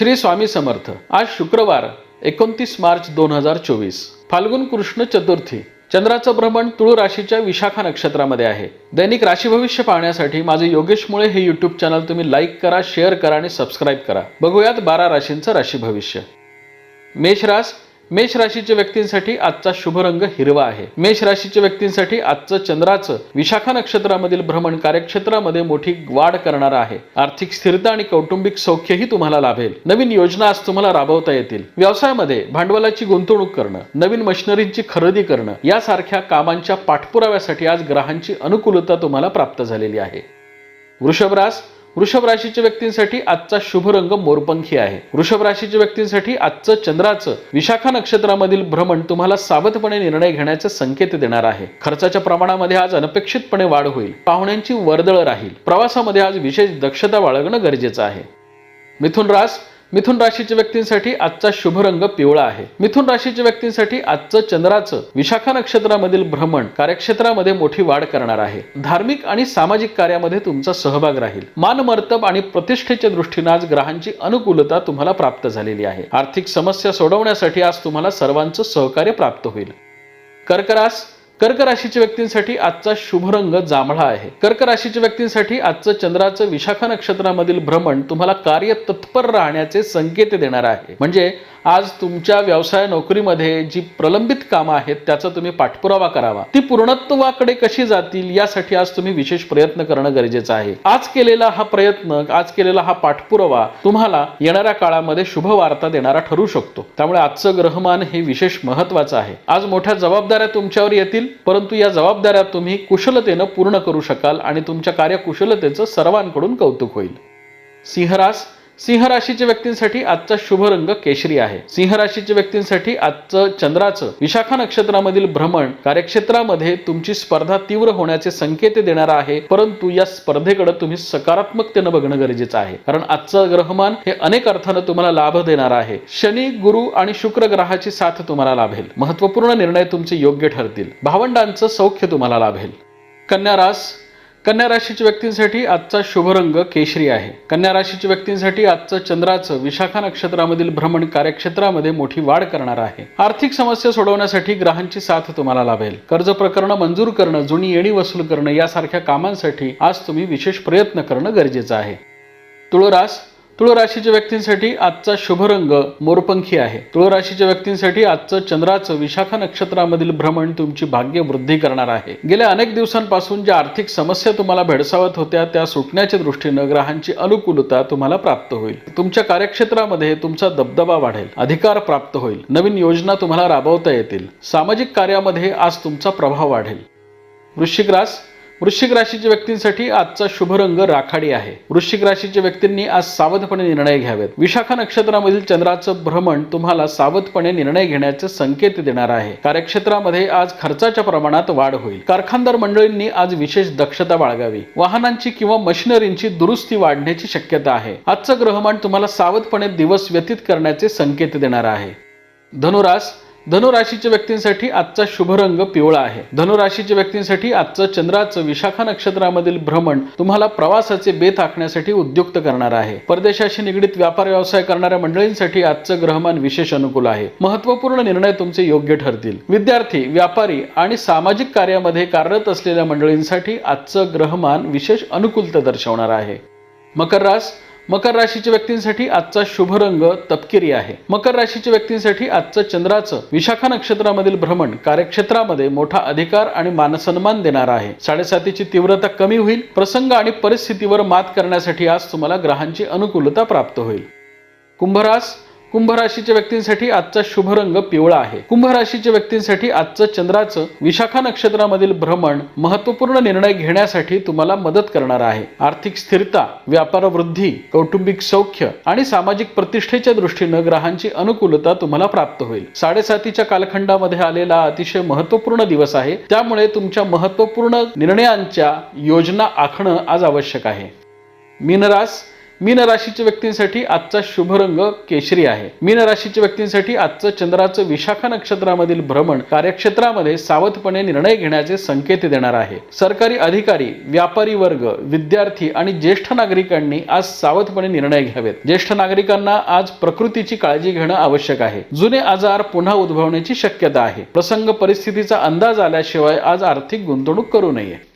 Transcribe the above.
श्री स्वामी समर्थ. आज शुक्रवार एकोणतीस मार्च दोन हजार चोवीस. फाल्गुन कृष्ण चतुर्थी. चंद्राचं भ्रमण तुळू राशीच्या विशाखा नक्षत्रामध्ये आहे. दैनिक राशी भविष्य पाहण्यासाठी माझे योगेश मुळे हे युट्यूब चॅनल तुम्ही लाईक करा शेअर करा आणि सबस्क्राईब करा. बघूयात बारा राशींचं राशी भविष्य. मेष रास मेष राशीच्या व्यक्तींसाठी आजचा शुभ रंग हिरवा आहे. मेष राशीच्या व्यक्तींसाठी आजचं चंद्राचं विशाखा नक्षत्रामधील भ्रमण कार्यक्षेत्रामध्ये मोठी वाढ करणार आहे. आर्थिक स्थिरता आणि कौटुंबिक सौख्यही तुम्हाला लाभेल. नवीन योजना आज तुम्हाला राबवता येतील. व्यवसायामध्ये भांडवलाची गुंतवणूक करणं नवीन मशिनरींची खरेदी करणं यासारख्या कामांच्या पाठपुराव्यासाठी आज ग्रहांची अनुकूलता तुम्हाला प्राप्त झालेली आहे. वृषभरास वृषभ राशीच्या व्यक्तींसाठी आजचा शुभ रंग मोरपंखी आहे. वृषभ राशीच्या व्यक्तींसाठी आजचं चंद्राचं विशाखा नक्षत्रामधील भ्रमण तुम्हाला सावधपणे निर्णय घेण्याचे संकेत देणार आहे. खर्चाच्या प्रमाणामध्ये आज अनपेक्षितपणे वाढ होईल. पाहुण्यांची वर्दळ राहील. प्रवासामध्ये आज विशेष दक्षता बाळगणं गरजेचं आहे. मिथुन रास मिथुन राशीच्या व्यक्तींसाठी आजचा शुभ रंग पिवळा आहे. मिथुन राशीच्या व्यक्तींसाठी आजचं चंद्राचं विशाखा नक्षत्रामधील भ्रमण कार्यक्षेत्रामध्ये मोठी वाढ करणार आहे. धार्मिक आणि सामाजिक कार्यामध्ये तुमचा सहभाग राहील. मानमर्तब आणि प्रतिष्ठेच्या दृष्टीने आज ग्रहांची अनुकूलता तुम्हाला प्राप्त झालेली आहे. आर्थिक समस्या सोडवण्यासाठी आज तुम्हाला सर्वांचं सहकार्य प्राप्त होईल. कर्करास कर्क राशीच्या व्यक्तींसाठी आजचा शुभ रंग जांभळा आहे. कर्क राशीच्या व्यक्तींसाठी आजचं चंद्राचं विशाखा नक्षत्रामधील भ्रमण तुम्हाला कार्य तत्पर राहण्याचे संकेत देणार आहे. म्हणजे आज तुमच्या व्यवसाय नोकरीमध्ये जी प्रलंबित कामं आहेत त्याचा तुम्ही पाठपुरावा करावा. ती पूर्णत्वाकडे कशी जातील यासाठी आज तुम्ही विशेष प्रयत्न करणं गरजेचं आहे. आज केलेला हा प्रयत्न आज केलेला हा पाठपुरावा तुम्हाला येणाऱ्या काळामध्ये शुभ वार्ता देणारा ठरू शकतो. त्यामुळे आजचं ग्रहमान हे विशेष महत्वाचं आहे. आज मोठ्या जबाबदाऱ्या तुमच्यावर येतील परंतु या जबाबदाऱ्या तुम्ही कुशलतेनं पूर्ण करू शकाल आणि तुमच्या कार्यकुशलतेचं सर्वांकडून कौतुक होईल. सिंहरास सिंह राशीच्या व्यक्तींसाठी आजचा शुभ रंग केशरी आहे. सिंह राशीच्या व्यक्तींसाठी आजचं चंद्राचं विशाखा नक्षत्रामधील भ्रमण कार्यक्षेत्रामध्ये तुमची स्पर्धा तीव्र होण्याचे संकेत देणार आहे. परंतु या स्पर्धेकडे तुम्ही सकारात्मकतेनं बघणं गरजेचं आहे. कारण आजचं ग्रहमान हे अनेक अर्थानं तुम्हाला लाभ देणार आहे. शनी गुरु आणि शुक्र ग्रहाची साथ तुम्हाला लाभेल. महत्त्वपूर्ण निर्णय तुमचे योग्य ठरतील. भावंडांचं सौख्य तुम्हाला लाभेल. कन्या रास कन्या राशीच्या व्यक्तींसाठी आजचा शुभ रंग केशरी आहे. कन्या राशीच्या व्यक्तींसाठी आजचं चंद्राचं विशाखा नक्षत्रामधील भ्रमण कार्यक्षेत्रामध्ये मोठी वाढ करणार आहे. आर्थिक समस्या सोडवण्यासाठी ग्रहांची साथ तुम्हाला लाभेल. कर्ज प्रकरणं मंजूर करणं जुनी येणी वसूल करणं यासारख्या कामांसाठी आज तुम्ही विशेष प्रयत्न करणं गरजेचं आहे. तुळरास तुळ राशीच्या व्यक्तींसाठी आजचा शुभ रंग मोरपंखी आहे. तुळ राशीच्या व्यक्तींसाठी आजचं चंद्राचं विशाखा नक्षत्रामधील भ्रमण तुमची भाग्य वृद्धी करणार आहे. गेल्या अनेक दिवसांपासून ज्या आर्थिक समस्या तुम्हाला भेडसावत होत्या त्या सुटण्याच्या दृष्टीनं ग्रहांची अनुकूलता तुम्हाला प्राप्त होईल. तुमच्या कार्यक्षेत्रामध्ये तुमचा दबदबा वाढेल अधिकार प्राप्त होईल नवीन योजना तुम्हाला राबवता येतील सामाजिक कार्यामध्ये आज तुमचा प्रभाव वाढेल. वृश्चिक रास वृश्चिक राशीच्या व्यक्तींसाठी आजचा शुभ रंग राखाडी आहे. वृश्चिक राशीच्या व्यक्तींनी आज सावधपणे निर्णय घ्यावेत. विशाखा नक्षत्रामधील चंद्राचं भ्रमण तुम्हाला सावधपणे निर्णय घेण्याचे संकेत देणार आहे. कार्यक्षेत्रामध्ये आज खर्चाच्या प्रमाणात वाढ होईल. कारखानदार मंडळींनी आज विशेष दक्षता बाळगावी. वाहनांची किंवा मशिनरींची दुरुस्ती वाढण्याची शक्यता आहे. आजचं ग्रहमान तुम्हाला सावधपणे दिवस व्यतीत करण्याचे संकेत देणार आहे. धनुरास धनुराशीच्या व्यक्तींसाठी आजचा शुभ रंग पिवळा आहे. धनुराशीच्या व्यक्तींसाठी आजचं चंद्राचं विशाखा नक्षत्रामधील भ्रमण तुम्हाला प्रवासाचे बेत आखण्यासाठी उद्युक्त करणार आहे. परदेशाशी निगडीत व्यापार व्यवसाय करणाऱ्या मंडळींसाठी आजचं ग्रहमान विशेष अनुकूल आहे. महत्त्वपूर्ण निर्णय तुमचे योग्य ठरतील. विद्यार्थी व्यापारी आणि सामाजिक कार्यामध्ये कार्यरत असलेल्या मंडळींसाठी आजचं ग्रहमान विशेष अनुकूलता दर्शवणार आहे. मकर रास मकर राशीच्या व्यक्तींसाठी आजचा शुभ रंग तपकिरी आहे. मकर राशीच्या व्यक्तींसाठी आजचं चंद्राचं विशाखा नक्षत्रामधील भ्रमण कार्यक्षेत्रामध्ये मोठा अधिकार आणि मानसन्मान देणार आहे. साडेसातीची तीव्रता कमी होईल. प्रसंग आणि परिस्थितीवर मात करण्यासाठी आज तुम्हाला ग्रहांची अनुकूलता प्राप्त होईल. कुंभरास कुंभ राशीच्या व्यक्तींसाठी आजचा शुभ रंग पिवळा आहे. कुंभ राशीच्या व्यक्तींसाठी आजचं चंद्राचं विशाखा नक्षत्रामधील भ्रमण महत्त्वपूर्ण निर्णय घेण्यासाठी तुम्हाला मदत करणार आहे. आर्थिक स्थिरता व्यापार वृद्धी कौटुंबिक सौख्य आणि सामाजिक प्रतिष्ठेच्या दृष्टीनं ग्रहांची अनुकूलता तुम्हाला प्राप्त होईल. साडेसातीच्या कालखंडामध्ये आलेला अतिशय महत्त्वपूर्ण दिवस आहे. त्यामुळे तुमच्या महत्त्वपूर्ण निर्णयांच्या योजना आखणं आज आवश्यक आहे. मीनरास मीन राशीच्या व्यक्तींसाठी आजचा शुभ रंग केशरी आहे. मीन राशीच्या व्यक्तींसाठी आजचं चंद्राचं विशाखा नक्षत्रामधील भ्रमण कार्यक्षेत्रामध्ये सावधपणे निर्णय घेण्याचे संकेत देणार आहे. सरकारी अधिकारी व्यापारी वर्ग विद्यार्थी आणि ज्येष्ठ नागरिकांनी आज सावधपणे निर्णय घ्यावेत. ज्येष्ठ नागरिकांना आज प्रकृतीची काळजी घेणं आवश्यक आहे. जुने आजार पुन्हा उद्भवण्याची शक्यता आहे. प्रसंग परिस्थितीचा अंदाज आल्याशिवाय आज आर्थिक गुंतवणूक करू नये.